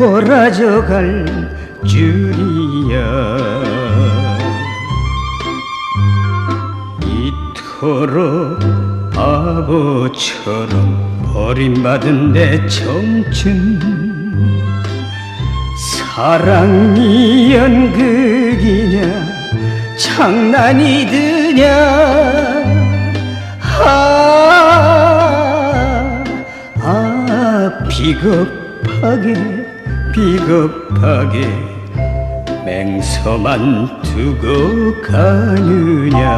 돌아져 갈 줄이야 이토록 바보처럼 버림받은 내 청춘 사랑이 연극이냐 장난이 드냐. 아, 아 비겁하게 비겁하게 맹서만 두고 가느냐